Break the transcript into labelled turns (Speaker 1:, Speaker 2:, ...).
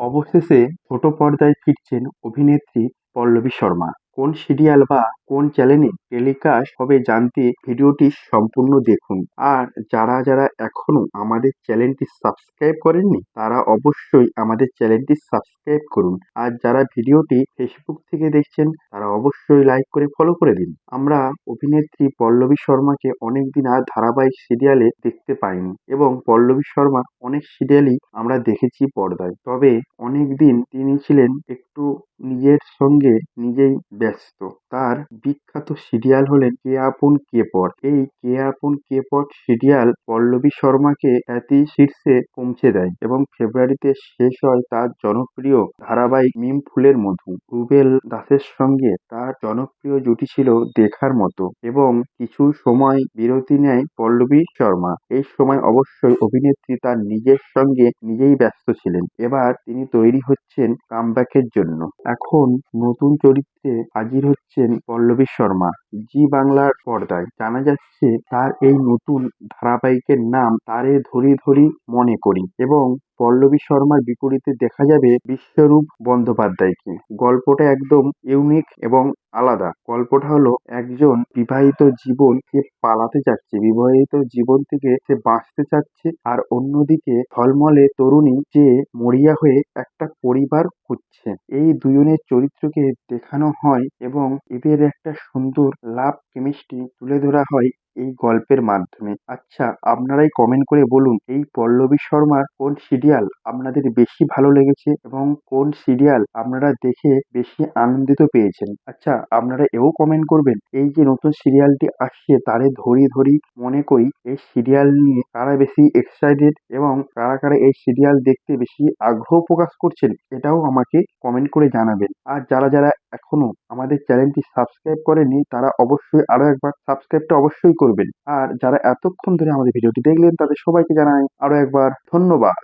Speaker 1: অবশেষে ছোট পর্দায় ফিরছেন অভিনেত্রী পল্লবী শর্মা। কোন সিরিয়াল বা কোন চ্যানেলে টেলিকাস্ট হবে জানতে ভিডিওটি সম্পূর্ণ দেখুন। আর যারা যারা এখনও আমাদের চ্যানেলটি সাবস্ক্রাইব করেননি, তারা অবশ্যই আমাদের চ্যানেলটি সাবস্ক্রাইব করুন। আর যারা ভিডিওটি ফেসবুক থেকে দেখছেন, তারা অবশ্যই লাইক করে ফলো করে দিন। আমরা অভিনেত্রী পল্লবী শর্মাকে অনেকদিন আর ধারাবাহিক সিরিয়ালে দেখতে পাইনি এবং পল্লবী শর্মা অনেক সিরিয়ালই আমরা দেখেছি পর্দায়। তবে অনেক দিন তিনি ছিলেন একটু নিজের সঙ্গে নিজেই ব্যস্ত। তার বিখ্যাত সিরিয়াল হলেন কে আপন, কে পর। এই কে আপন, কে পর সিরিয়াল পল্লবী শর্মাকে খ্যাতি শীর্ষে পৌঁছে দেয় এবং ফেব্রুয়ারিতে শেষ হয় তার জনপ্রিয় ধারাবাহিক মিম ফুলের মধু। রুবেল দাসের সঙ্গে তার জনপ্রিয় জুটি ছিল দেখার মতো এবং কিছু সময় বিরতি নেয় পল্লবী শর্মা। এই সময় অবশ্যই অভিনেত্রী তার নিজের সঙ্গে নিজেই ব্যস্ত ছিলেন। এবার তিনি তৈরি হচ্ছেন কামব্যাকের জন্য। এখন নতুন চরিত্রে হাজির হচ্ছেন পল্লবী শর্মা, জি বাংলার পর্দায়। জানা যাচ্ছে, তার এই নতুন ধারাবাহিকের নাম তারে ধরি ধরি মনে করি এবং পল্লবী শর্মার বিপরীতে দেখা যাবে বিশ্বরূপ বন্দ্যোপাধ্যায়কে। গল্পটা একদম ইউনিক এবং আলাদা। গল্পটা হলো একজন বিবাহিত জীবন সে পালাতে চাচ্ছে, বিবাহিত জীবন থেকে সে বাঁচতে চাচ্ছে আর অন্যদিকে ফলমলে তরুণী যে মরিয়া হয়ে একটা পরিবার খুঁজছে। এই দুজনের চরিত্রকে দেখানো হয় এবং এদের একটা সুন্দর লাভ কেমিস্ট্রি তুলে ধরা হয় এই গল্পের মাধ্যমে। আচ্ছা আপনারাই কমেন্ট করে বলুন, এই পল্লবী শর্মার কোন সিরিয়াল আপনাদের বেশি ভালো লেগেছে এবং কোন সিরিয়াল আপনারা দেখে বেশি আনন্দিত পেয়েছেন? আচ্ছা আপনারা এও কমেন্ট করবেন, এই যে নতুন সিরিয়ালটি আসছে তারে ধরি ধরি মনে করি এই সিরিয়াল নিয়ে কারা বেশি এক্সাইটেড এবং কারা কারা এই সিরিয়াল দেখতে বেশি আগ্রহ প্রকাশ করছেন, এটাও আমাকে কমেন্ট করে জানাবেন। আর যারা যারা এখনও আমাদের চ্যানেলটি সাবস্ক্রাইব করেনি তারা অবশ্যই আরও একবার সাবস্ক্রাইবটা অবশ্যই করবেন। আর যারা এতক্ষণ ধরে আমাদের ভিডিওটি দেখলেন তাদের সবাইকে জানাই আরও একবার ধন্যবাদ।